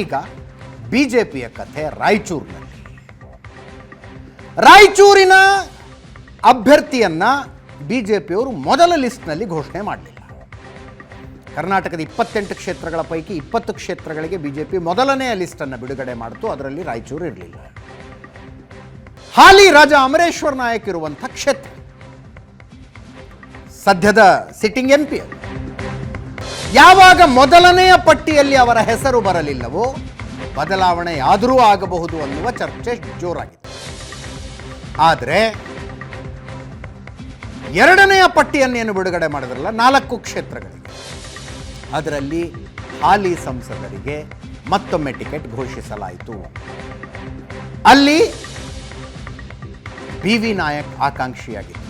ಈಗ B J ಕಥೆ ರಾಯಚೂರಿನಲ್ಲಿ. ರಾಯಚೂರಿನ ಅಭ್ಯರ್ಥಿಯನ್ನ ಬಿ ಜೆ ಪಿಯವರು ಮೊದಲ ಲಿಸ್ಟ್ನಲ್ಲಿ ಘೋಷಣೆ ಮಾಡಲಿಲ್ಲ. ಕರ್ನಾಟಕದ ಇಪ್ಪತ್ತೆಂಟು ಕ್ಷೇತ್ರಗಳ ಪೈಕಿ ಇಪ್ಪತ್ತು ಕ್ಷೇತ್ರಗಳಿಗೆ ಬಿಜೆಪಿ ಮೊದಲನೆಯ ಲಿಸ್ಟನ್ನು ಬಿಡುಗಡೆ ಮಾಡಿತು, ಅದರಲ್ಲಿ ರಾಯಚೂರು ಇರಲಿಲ್ಲ. ಹಾಲಿ ರಾಜ ಅಮರೇಶ್ವರ್ ನಾಯಕ್ ಇರುವಂಥ ಕ್ಷೇತ್ರ. ಸದ್ಯದ ಸಿಟ್ಟಿಂಗ್ ಎಂ ಪಿ ಯಾವಾಗ ಮೊದಲನೆಯ ಪಟ್ಟಿಯಲ್ಲಿ ಅವರ ಹೆಸರು ಬರಲಿಲ್ಲವೋ ಬದಲಾವಣೆ ಆದರೂ ಆಗಬಹುದು ಅನ್ನುವ ಚರ್ಚೆ ಜೋರಾಗಿತ್ತು ಆದರೆ ಎರಡನೆಯ ಪಟ್ಟಿಯನ್ನೇನು ಬಿಡುಗಡೆ ಮಾಡಿದ್ರಲ್ಲ? ನಾಲ್ಕು ಕ್ಷೇತ್ರಗಳಿಗೆ. ಅದರಲ್ಲಿ ಹಾಲಿ ಸಂಸದರಿಗೆ ಮತ್ತೊಮ್ಮೆ ಟಿಕೆಟ್ ಘೋಷಿಸಲಾಯಿತು. ಅಲ್ಲಿ ಬಿ ವಿ ನಾಯಕ್ ಆಕಾಂಕ್ಷಿಯಾಗಿದ್ದರು.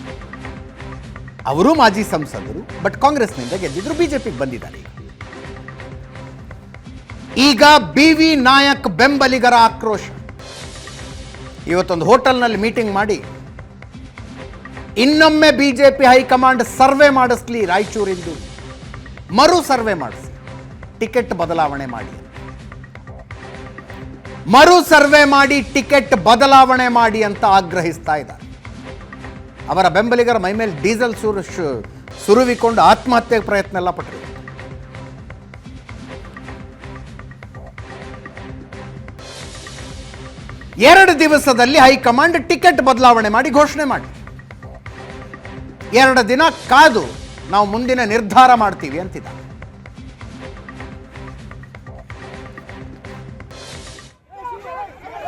ಅವರು ಮಾಜಿ ಸಂಸದರು, ಬಟ್ ಕಾಂಗ್ರೆಸ್ನಿಂದ ಗೆದ್ದಿದ್ರು ಬಿಜೆಪಿಗೆ ಬಂದಿದ್ದಾರೆ. ಈಗ. ಬಿವಿ ನಾಯಕ್ ಬೆಂಬಲಿಗರ ಆಕ್ರೋಶ. ಇವತ್ತೊಂದು ಹೋಟೆಲ್ನಲ್ಲಿ ಮೀಟಿಂಗ್ ಮಾಡಿ, ಇನ್ನೊಮ್ಮೆ ಬಿಜೆಪಿ ಹೈಕಮಾಂಡ್ ಸರ್ವೆ ಮಾಡಿಸ್ಲಿ ರಾಯಚೂರಿಂದು. ಮರು ಸರ್ವೆ ಮಾಡಿಸಿ ಟಿಕೆಟ್ ಬದಲಾವಣೆ ಮಾಡಿ ಮರು ಸರ್ವೆ ಮಾಡಿ ಟಿಕೆಟ್ ಬದಲಾವಣೆ ಮಾಡಿ ಅಂತ ಆಗ್ರಹಿಸ್ತಾ ಇದ್ದಾರೆ. ಅವರ ಬೆಂಬಲಿಗರ ಮೈಮೇಲೆ ಡೀಸೆಲ್ ಸುರು ಸುರುವಿಕೊಂಡು ಆತ್ಮಹತ್ಯೆಗೆ ಪ್ರಯತ್ನ ಎಲ್ಲ ಪಟ್ಟರು ಎರಡು ದಿವಸದಲ್ಲಿ ಹೈಕಮಾಂಡ್ ಟಿಕೆಟ್ ಬದಲಾವಣೆ ಮಾಡಿ ಘೋಷಣೆ ಮಾಡಿ ಎರಡು ದಿನ ಕಾದು ನಾವು ಮುಂದಿನ ನಿರ್ಧಾರ ಮಾಡ್ತೀವಿ ಅಂತಿದ್ದಾರೆ.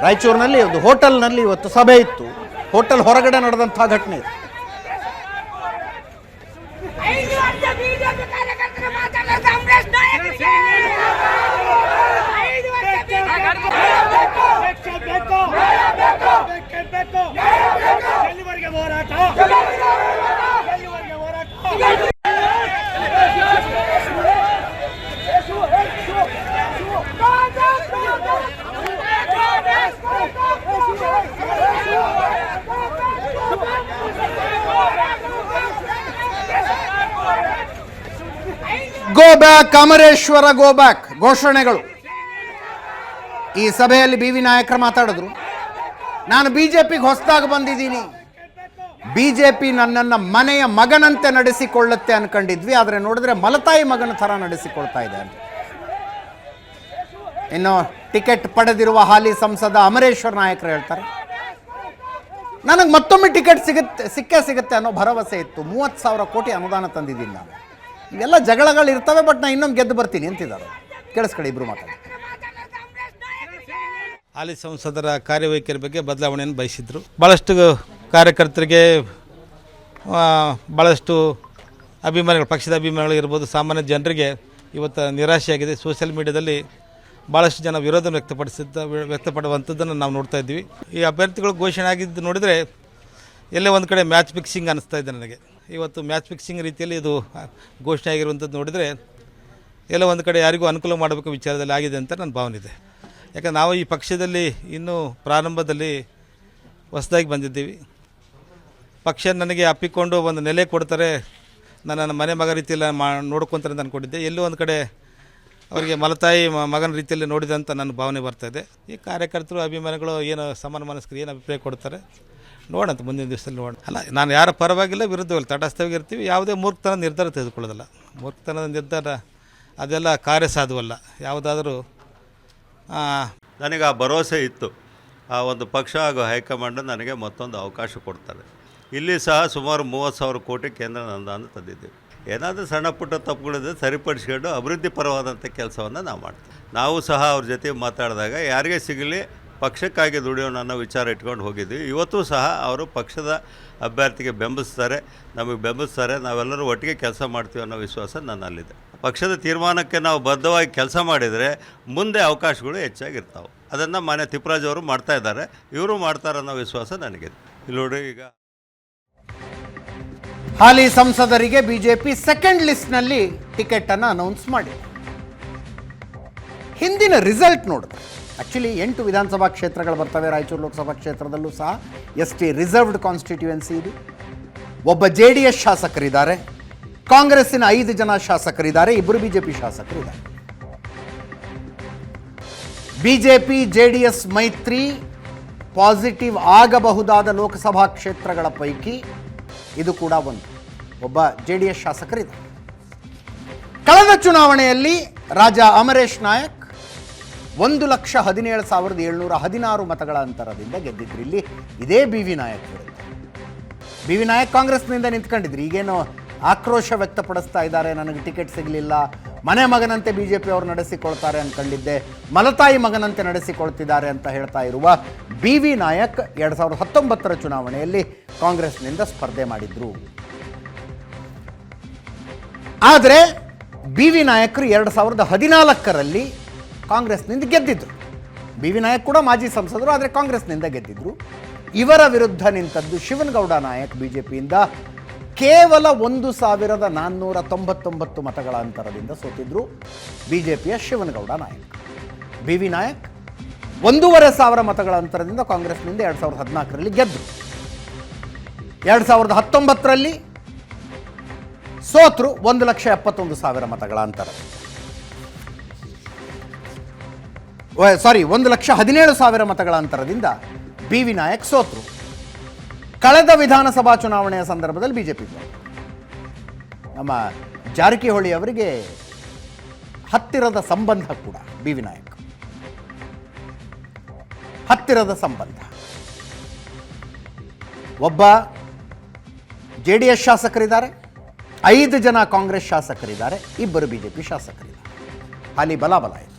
ರಾಯಚೂರಿನಲ್ಲಿ ಒಂದು ಹೋಟೆಲ್ನಲ್ಲಿ ಇವತ್ತು ಸಭೆ ಇತ್ತು. ಹೋಟೆಲ್ ಹೊರಗಡೆ ನಡೆದಂತಹ ಘಟನೆ ಇದು ಐದು ವರ್ಷ ಬಿಜೆಪಿ ಕಾರ್ಯಕರ್ತರು ಮಾತಾಡೋ ಕಾಂಗ್ರೆಸ್ ನಾಯಕರಿಗೆ ಐದು ವರ್ಷ ಬಿಜೆಪಿ ಎಲ್ಲಿವರೆಗೆ ಹೋರಾಟ ಎಲ್ಲಿವರೆಗೆ ಹೋರಾಟ go back Amareshwara go back ಘೋಷಣೆಗಳು. ಈ ಸಭೆಯಲ್ಲಿ ಬಿ ವಿ ನಾಯಕರು ಮಾತಾಡಿದ್ರು. ನಾನು ಬಿಜೆಪಿಗೆ ಹೊಸದಾಗಿ ಬಂದಿದ್ದೀನಿ. ಬಿಜೆಪಿ ನನ್ನನ್ನು ಮನೆಯ ಮಗನಂತೆ ನಡೆಸಿಕೊಳ್ಳುತ್ತೆ ಅನ್ಕೊಂಡಿದ್ವಿ. ಆದರೆ ನೋಡಿದ್ರೆ ಮಲತಾಯಿ ಮಗನ ಥರ ನಡೆಸಿಕೊಳ್ತಾ ಇದೆ ಅಂತ. ಇನ್ನು ಟಿಕೆಟ್ ಪಡೆದಿರುವ ಹಾಲಿ ಸಂಸದ ಅಮರೇಶ್ವರ ನಾಯಕರು ಹೇಳ್ತಾರೆ. ನನಗೆ ಮತ್ತೊಮ್ಮೆ ಟಿಕೆಟ್ ಸಿಗುತ್ತೆ, ಸಿಕ್ಕೇ ಸಿಗುತ್ತೆ ಅನ್ನೋ ಭರವಸೆ ಇತ್ತು. ಮೂವತ್ತು ಸಾವಿರ ಕೋಟಿ ಅನುದಾನ ತಂದಿದ್ದೀನಿ ನಾನು. ಇವೆಲ್ಲ ಜಗಳಗಳು ಇರ್ತವೆ ಬಟ್ ನಾನು ಇನ್ನೊಮ್ಮೆ ಗೆದ್ದು ಬರ್ತೀನಿ ಅಂತಿದ್ದಾರೆ. ಕೇಳಿಸ್ಕೊಳ್ಳಿ ಇಬ್ರು ಮಾತಾಡಿ. ಹಾಲಿ ಸಂಸದರ ಕಾರ್ಯವೈಖರಿ ಬಗ್ಗೆ ಬದಲಾವಣೆಯನ್ನು ಬಯಸಿದ್ರು. ಭಾಳಷ್ಟು ಕಾರ್ಯಕರ್ತರಿಗೆ ಭಾಳಷ್ಟು ಅಭಿಮಾನಿಗಳು, ಪಕ್ಷದ ಅಭಿಮಾನಿಗಳು ಇರ್ಬೋದು, ಸಾಮಾನ್ಯ ಜನರಿಗೆ ಇವತ್ತು ನಿರಾಶೆಯಾಗಿದೆ. ಸೋಷಿಯಲ್ ಮೀಡಿಯಾದಲ್ಲಿ ಭಾಳಷ್ಟು ಜನ ವಿರೋಧ ವ್ಯಕ್ತಪಡಿಸಿದ್ದ, ವ್ಯಕ್ತಪಡುವಂಥದ್ದನ್ನು ನಾವು ನೋಡ್ತಾ ಇದ್ದೀವಿ. ಈ ಅಭ್ಯರ್ಥಿಗಳು ಘೋಷಣೆ ಆಗಿದ್ದು ನೋಡಿದರೆ ಎಲ್ಲೇ ಒಂದು ಕಡೆ ಮ್ಯಾಚ್ ಫಿಕ್ಸಿಂಗ್ ಅನ್ನಿಸ್ತಾ ಇದೆ ನನಗೆ. ಇವತ್ತು ಮ್ಯಾಚ್ ಫಿಕ್ಸಿಂಗ್ ರೀತಿಯಲ್ಲಿ ಇದು ಘೋಷಣೆ ಆಗಿರುವಂಥದ್ದು ನೋಡಿದರೆ ಎಲ್ಲ ಒಂದು ಕಡೆ ಯಾರಿಗೂ ಅನುಕೂಲ ಮಾಡಬೇಕು ವಿಚಾರದಲ್ಲಿ ಆಗಿದೆ ಅಂತ ನನ್ನ ಭಾವನೆ ಇದೆ. ಯಾಕಂದ್ರೆ ನಾವು ಈ ಪಕ್ಷದಲ್ಲಿ ಇನ್ನೂ ಪ್ರಾರಂಭದಲ್ಲಿ ಹೊಸದಾಗಿ ಬಂದಿದ್ದೀವಿ. ಪಕ್ಷ ನನಗೆ ಅಪ್ಪಿಕೊಂಡು ಒಂದು ನೆಲೆ ಕೊಡ್ತಾರೆ, ನನ್ನ ಮನೆ ಮಗ ರೀತಿಯಲ್ಲಿ ಮಾ, ನೋಡ್ಕೊತಾರೆ ಅಂತ ಅಂದ್ಕೊಂಡಿದ್ದೆ ಎಲ್ಲೂ ಒಂದು ಕಡೆ ಅವರಿಗೆ ಮಲತಾಯಿ ಮಗನ ರೀತಿಯಲ್ಲಿ ನೋಡಿದೆ ಅಂತ ನನ್ನ ಭಾವನೆ ಬರ್ತಾ ಇದೆ. ಈ ಕಾರ್ಯಕರ್ತರು, ಅಭಿಮಾನಿಗಳು ಏನು ಸಮಾನ ಮನಸ್ಕರು, ಏನು ಅಭಿಪ್ರಾಯ ಕೊಡ್ತಾರೆ? ನೋಡಂತ ಮುಂದಿನ ದಿವಸದಲ್ಲಿ ನೋಡೋಣ. ಅಲ್ಲ, ನಾನು ಯಾರ ಪರವಾಗಿಲ್ಲ ವಿರುದ್ಧವಿಲ್ಲ ತಟಸ್ಥವಾಗಿ ಇರ್ತೀವಿ. ಯಾವುದೇ ಮೂರ್ಖತನ ನಿರ್ಧಾರ ತೆಗೆದುಕೊಳ್ಳೋದಿಲ್ಲ. ಮೂರ್ಖತನದ ನಿರ್ಧಾರ, ಅದೆಲ್ಲ ಕಾರ್ಯ ಸಾಧುವಲ್ಲ ಯಾವುದಾದರೂ ನನಗೆ ಆ ಭರವಸೆ ಇತ್ತು. ಆ ಒಂದು ಪಕ್ಷ ಹಾಗೂ ಹೈಕಮಾಂಡ್ ನನಗೆ ಮತ್ತೊಂದು ಅವಕಾಶ ಕೊಡ್ತಾರೆ. ಇಲ್ಲಿ ಸಹ ಸುಮಾರು ಮೂವತ್ತು ಸಾವಿರ ಕೋಟಿ ಕೇಂದ್ರ ಅನುದಾನ ತಂದಿದ್ದೀವಿ. ಏನಾದರೂ ಸಣ್ಣ ಪುಟ್ಟ ತಪ್ಪುಗಳಿದ್ರೆ ಸರಿಪಡಿಸ್ಕೊಂಡು ಅಭಿವೃದ್ಧಿ ಪರವಾದಂಥ ಕೆಲಸವನ್ನು ನಾವು ಮಾಡ್ತೀವಿ. ನಾವು ಸಹ ಅವ್ರ ಜೊತೆ ಮಾತಾಡಿದಾಗ, ಯಾರಿಗೆ ಸಿಗಲಿ ಪಕ್ಷಕ್ಕಾಗಿ ದುಡಿಯೋಣ ಅನ್ನೋ ವಿಚಾರ ಇಟ್ಕೊಂಡು ಹೋಗಿದ್ವಿ. ಇವತ್ತು ಸಹ ಅವರು ಪಕ್ಷದ ಅಭ್ಯರ್ಥಿಗೆ ಬೆಂಬಲಿಸ್ತಾರೆ. ನಮಗೆ ಬೆಂಬಲಿಸ್ತಾರೆ. ನಾವೆಲ್ಲರೂ ಒಟ್ಟಿಗೆ ಕೆಲಸ ಮಾಡ್ತೀವಿ ಅನ್ನೋ ವಿಶ್ವಾಸ ನನ್ನಲ್ಲಿದೆ. ಪಕ್ಷದ ತೀರ್ಮಾನಕ್ಕೆ ನಾವು ಬದ್ಧವಾಗಿ ಕೆಲಸ ಮಾಡಿದರೆ ಮುಂದೆ ಅವಕಾಶಗಳು ಹೆಚ್ಚಾಗಿರ್ತಾವೆ. ಅದನ್ನು ಮಾನ್ಯ ತಿಪ್ಪರಾಜ್ ಅವರು ಮಾಡ್ತಾ ಇದ್ದಾರೆ. ಇವರು ಮಾಡ್ತಾರೆ ಅನ್ನೋ ವಿಶ್ವಾಸ ನನಗಿದೆ. ಇಲ್ಲಿ ನೋಡಿ ಈಗ. ಹಾಲಿ ಸಂಸದರಿಗೆ ಬಿಜೆಪಿ ಸೆಕೆಂಡ್ ಲಿಸ್ಟ್ನಲ್ಲಿ ಟಿಕೆಟ್ ಅನ್ನು ಅನೌನ್ಸ್ ಮಾಡಿ ಹಿಂದಿನ ರಿಸಲ್ಟ್ ನೋಡಿದ್ರೆ ಆಕ್ಚುಲಿ ಎಂಟು ವಿಧಾನಸಭಾ ಕ್ಷೇತ್ರಗಳು ಬರ್ತವೆ. ರಾಯಚೂರು ಲೋಕಸಭಾ ಕ್ಷೇತ್ರದಲ್ಲೂ ಸಹ ಎಸ್ ಟಿ ರಿಸರ್ವ್ಡ್ ಕಾನ್ಸ್ಟಿಟ್ಯುವೆನ್ಸಿ ಇದು. ಒಬ್ಬ ಜೆ ಡಿ ಎಸ್ ಶಾಸಕರಿದ್ದಾರೆ. ಕಾಂಗ್ರೆಸ್ಸಿನ ಐದು ಜನ ಶಾಸಕರಿದ್ದಾರೆ. ಇಬ್ಬರು BJP ಶಾಸಕರಿದ್ದಾರೆ. B J P, J D S ಮೈತ್ರಿ ಪಾಸಿಟಿವ್ ಆಗಬಹುದಾದ ಲೋಕಸಭಾ ಕ್ಷೇತ್ರಗಳ ಪೈಕಿ ಇದು ಕೂಡ ಒಂದು. ಒಬ್ಬ ಜೆ ಡಿ ಎಸ್ ಶಾಸಕರಿದ್ದಾರೆ. ಕಳೆದ ಚುನಾವಣೆಯಲ್ಲಿ ರಾಜ ಅಮರೇಶ್ ನಾಯಕ್ ಒಂದು ಲಕ್ಷ ಹದಿನೇಳು ಸಾವಿರದ ಏಳ್ನೂರ ಹದಿನಾರು ಮತಗಳ ಅಂತರದಿಂದ ಗೆದ್ದಿದ್ರು. ಇಲ್ಲಿ ಇದೇ B V Nayak B V Nayak ಕಾಂಗ್ರೆಸ್ನಿಂದ ನಿಂತ್ಕೊಂಡಿದ್ರು. ಈಗೇನು ಆಕ್ರೋಶ ವ್ಯಕ್ತಪಡಿಸ್ತಾ ಇದ್ದಾರೆ. ನನಗೆ ಟಿಕೆಟ್ ಸಿಗಲಿಲ್ಲ. ಮನೆ ಮಗನಂತೆ ಬಿ ಜೆ ಪಿ ಅವರು ನಡೆಸಿಕೊಳ್ತಾರೆ ಅಂದ್ಕೊಂಡಿದ್ದೆ ಮಲತಾಯಿ ಮಗನಂತೆ ನಡೆಸಿಕೊಳ್ತಿದ್ದಾರೆ ಅಂತ ಹೇಳ್ತಾ ಇರುವ ಬಿ ವಿ ನಾಯಕ್ ಎರಡು ಸಾವಿರದ ಹತ್ತೊಂಬತ್ತರ ಚುನಾವಣೆಯಲ್ಲಿ ಕಾಂಗ್ರೆಸ್ನಿಂದ ಸ್ಪರ್ಧೆ ಮಾಡಿದ್ರು. ಆದರೆ ಬಿ ವಿ ನಾಯಕರು ಎರಡು ಸಾವಿರದ ಹದಿನಾಲ್ಕರಲ್ಲಿ ಕಾಂಗ್ರೆಸ್ನಿಂದ ಗೆದ್ದಿದ್ರು. ಬಿ ವಿ ನಾಯಕ್ ಕೂಡ ಮಾಜಿ ಸಂಸದರು, ಆದರೆ ಕಾಂಗ್ರೆಸ್ನಿಂದ ಗೆದ್ದಿದ್ರು. ಇವರ ವಿರುದ್ಧ ನಿಂತದ್ದು ಶಿವನಗೌಡ ನಾಯಕ್ ಬಿ ಜೆ ಪಿಯಿಂದ ಕೇವಲ ಒಂದು ಸಾವಿರದ ನಾನ್ನೂರ ತೊಂಬತ್ತೊಂಬತ್ತು ಮತಗಳ ಅಂತರದಿಂದ ಸೋತಿದ್ರು ಬಿ ಜೆ ಪಿಯ ಶಿವನಗೌಡ ನಾಯಕ್. ಬಿ ವಿ ನಾಯಕ್ ಒಂದೂವರೆ ಸಾವಿರ ಮತಗಳ ಅಂತರದಿಂದ ಕಾಂಗ್ರೆಸ್ನಿಂದ ಎರಡು ಸಾವಿರದ ಹದಿನಾಲ್ಕರಲ್ಲಿ ಗೆದ್ದರು ಎರಡು ಸಾವಿರದ ಹತ್ತೊಂಬತ್ತರಲ್ಲಿ ಸೋತರು ಒಂದು ಲಕ್ಷ ಎಪ್ಪತ್ತೊಂದು ಸಾವಿರ ಮತಗಳ ಅಂತರ. ಸಾರಿ ಒಂದು ಲಕ್ಷ ಹದಿನೇಳು ಸಾವಿರ ಮತಗಳ ಅಂತರದಿಂದ ಬಿ ವಿ ನಾಯಕ್ ಸೋತರು. ಕಳೆದ ವಿಧಾನಸಭಾ ಚುನಾವಣೆಯ ಸಂದರ್ಭದಲ್ಲಿ ಬಿಜೆಪಿ ನಮ್ಮ ಜಾರಕಿಹೊಳಿ ಅವರಿಗೆ ಹತ್ತಿರದ ಸಂಬಂಧ ಕೂಡ ಬಿ ವಿ ನಾಯಕ್. ಹತ್ತಿರದ ಸಂಬಂಧ. ಒಬ್ಬ ಜೆ ಡಿ ಎಸ್ ಶಾಸಕರಿದ್ದಾರೆ, ಐದು ಜನ ಕಾಂಗ್ರೆಸ್ ಶಾಸಕರಿದ್ದಾರೆ, ಇಬ್ಬರು ಬಿಜೆಪಿ ಶಾಸಕರಿದ್ದಾರೆ. ಅಲ್ಲಿ ಬಲಾಬಲ ಇದೆ.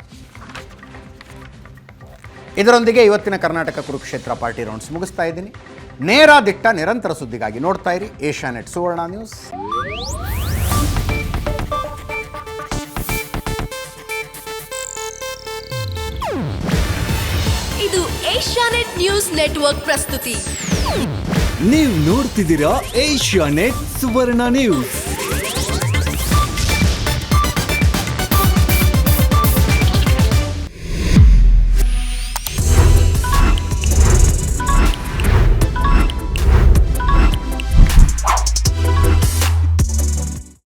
ಇದರೊಂದಿಗೆ ಇವತ್ತಿನ ಕರ್ನಾಟಕ ಕುರುಕ್ಷೇತ್ರ ಪಾರ್ಟಿ ರೌಂಡ್ಸ್ ಮುಗಿಸ್ತಾ ಇದ್ದೀನಿ. ನೇರ ದಿಟ್ಟ ನಿರಂತರ ಸುದ್ದಿಗಾಗಿ ನೋಡ್ತಾ ಇರಿ ಏಷ್ಯಾನೆಟ್ ಸುವರ್ಣ ನ್ಯೂಸ್. ಇದು ಏಷ್ಯಾನೆಟ್ ನ್ಯೂಸ್ ನೆಟ್ವರ್ಕ್ ಪ್ರಸ್ತುತಿ. ನೀವು ನೋಡ್ತಿದ್ದೀರಾ ಏಷ್ಯಾ ನೆಟ್ ಸುವರ್ಣ ನ್ಯೂಸ್.